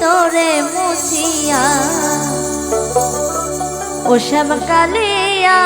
তোরে মুছিয়া। ওসব কালিয়া।